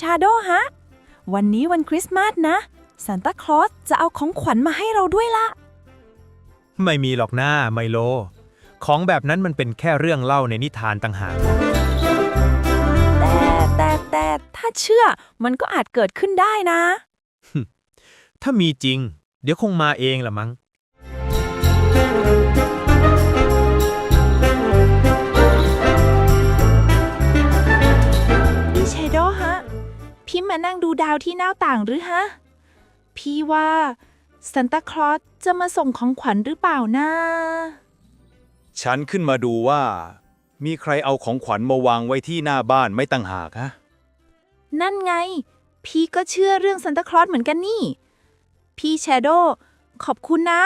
ชาโดฮะ วันนี้วันคริสต์มาสนะซานตาคลอสจะเอาของขวัญมาให้เราด้วยล่ะไม่มีหรอกหน้าไมโล ของแบบนั้นมันเป็นแค่เรื่องเล่าในนิทานต่างหาก แต่แต่แต่ถ้าเชื่อมันก็อาจเกิดขึ้นได้นะ ถ้ามีจริง เดี๋ยวคงมาเองละมั้ง พี่มานั่งดูดาวที่หน้าต่างหรือฮะ พี่ว่าซานตาคลอสจะมาส่งของขวัญหรือเปล่านะ ฉันขึ้นมาดูว่า มีใครเอาของขวัญมาวางไว้ที่หน้าบ้านไม่ตั้งหากฮะ นั่นไง พี่ก็เชื่อเรื่องซานตาคลอสเหมือนกันนี่ พี่แชโดขอบคุณนะ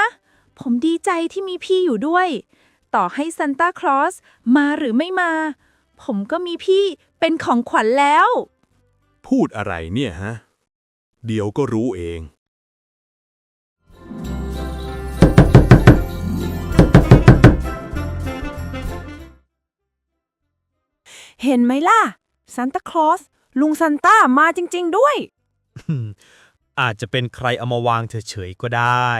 ผมดีใจที่มีพี่อยู่ด้วย ต่อให้ซานตาคลอสมาหรือไม่มา ผมก็มีพี่เป็นของขวัญแล้ว พูดอะไรเนี่ยฮะ เดี๋ยวก็รู้เอง เห็นไหมล่ะซานตาคลอสลุงซานต้ามาจริง ๆ ด้วย อาจจะเป็นใครเอามาวางเฉยๆก็ได้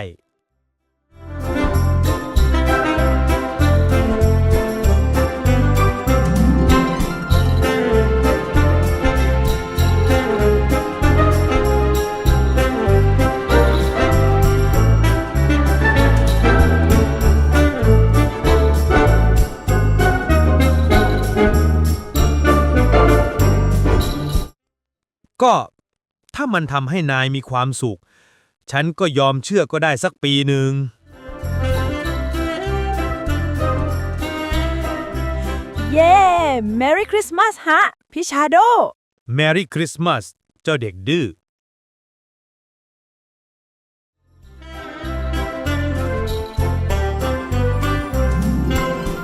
ก็ถ้ามันทำให้นายมีความสุข ฉันก็ยอมเชื่อก็ได้สักปีหนึ่ง เย้ Merry Christmas ฮะ พี่ชาโด Merry Christmas เจ้าเด็กดื้อ